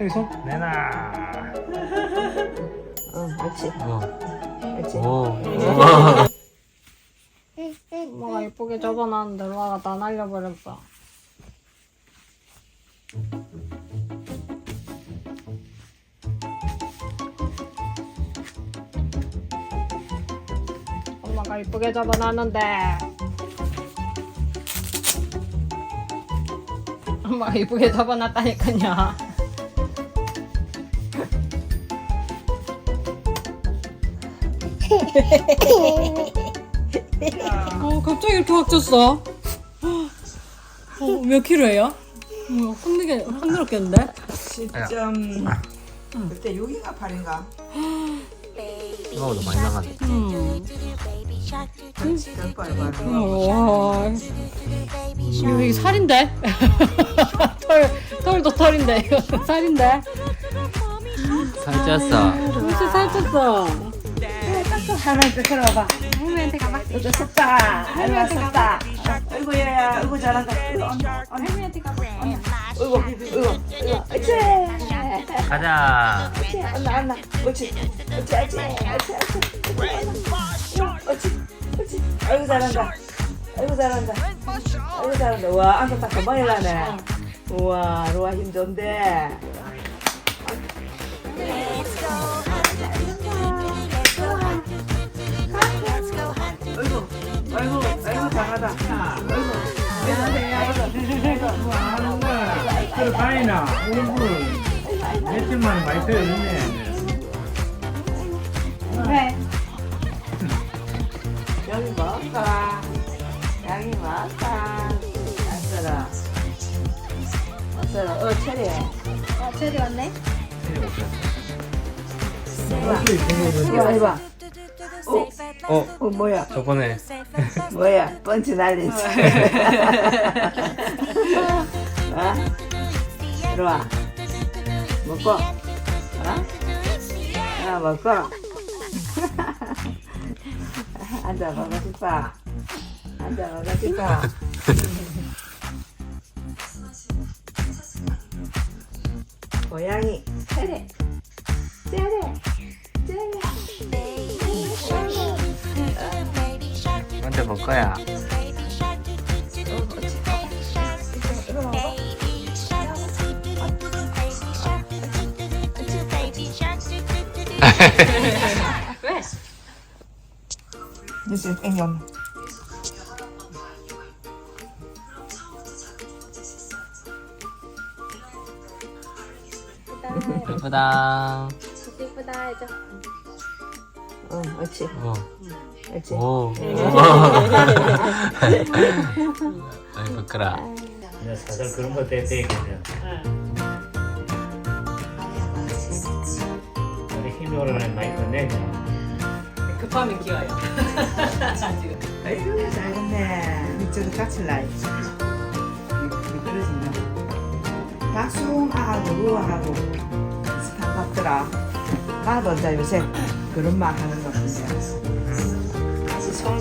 여기 손 내놔. 응, 그렇지. 어. 그렇지. 오. 엄마가 예쁘게 접어놨는데 로아가 다 날려버렸어. 엄마가 예쁘게 접어놨는데 엄마가 예쁘게 접어놨다니까요. 어, 갑자기 이렇게 확 쪘어? 어, 몇 킬로예요? 어, 흔들게, 흔들었겠는데? 10점. 그때 6인가 8인가? 생각보다 많이 나가네. 음. 몇 알고 하는 어, 와. 이거, 이거 살인데? 털, 털도 털인데, 이거 살인데? 살쪘어. 혹시 살쪘어? 할머니한테 걸어봐. 할머니한테 가봐. 이거 섰다. 할머니 섰다. 아이고, 얘야. 아이고, 잘한다. 할머니한테 가봐. 아이고, 아이고, 아이고. 가자. 언나, 언나. 옳지. 옳지, 옳지. 옳지, 옳지. 옳지, 옳지. 아이고, 잘한다. 아이고, 잘한다. 아이고, 잘한다. 와, 안고 딱 금방 일하네. 우와, 로아 힘 좋은데. 이거 안 하는 거야. 그래, 왔네? 그래. 왔어. 철이. 아, 해봐. 어, 어, 뭐야? 저번에 뭐야? 펀치 날리지. 어? 이리 와. 먹고. 어? 아, 먹고. 앉아 먹고 싶어. 앉아 먹고 싶어. 고양이. 체리. 체리. 언제 볼 거야? This is England. 예쁘다. 예쁘다 해줘. 어, 옳지. 오. 옳지. 오. 아이 부끄러. 이제 사실 그런 거 때때 그냥. 우리 힘이 오르면 많이 건네. 급하면 기어요. 아이고, 잘했네. 이쪽도 같이 라이. 미끄러지네. 박수홍하고 루아하고 비슷한 것 같더라. 나도 이제 요새 그런 말 하는 것 같은데.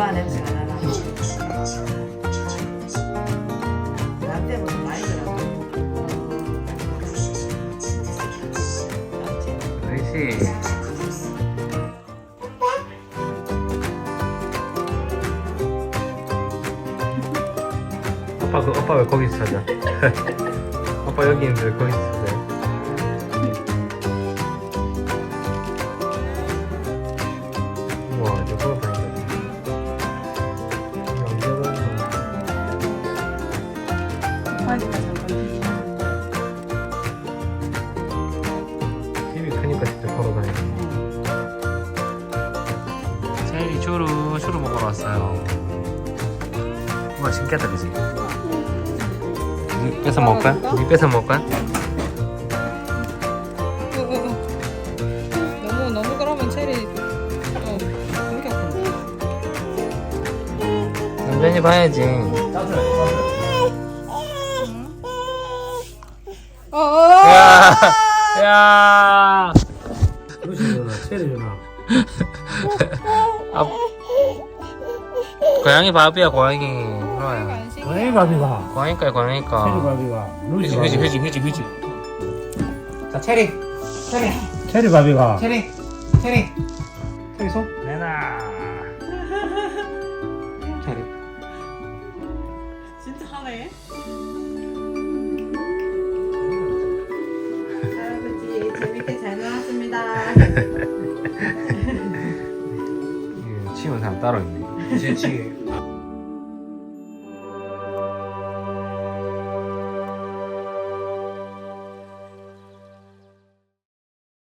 고구마 냄새가 나나? 남대보다 많이 들어 그렇지. 오빠 그 오빠 왜 거기서 찾아? 오빠 여기 있는데 거기서 우와 신기하다 그지? 고기 뺏어 먹을까? 어, 고기 뺏어 먹을까? 너무 너무 그러면 체리 어, 공격한다. 완전히 봐야지 어, 어. 야, 야. 누나, 누나. 아, 고양이 밥이야 고양이 그래. 고양이 밥이가 고양이니까 체리 고양이니까. 밥이가 루시 휴지 밥이 휴지 휴지 휴지. 자 체리, 체리, 체리 밥이가 체리, 체리. 체리 손. 내놔. 체리. 진짜 하네. 할아버지 재밌게 잘 놀았습니다. 이 치우는 사람 따로 있네. 제치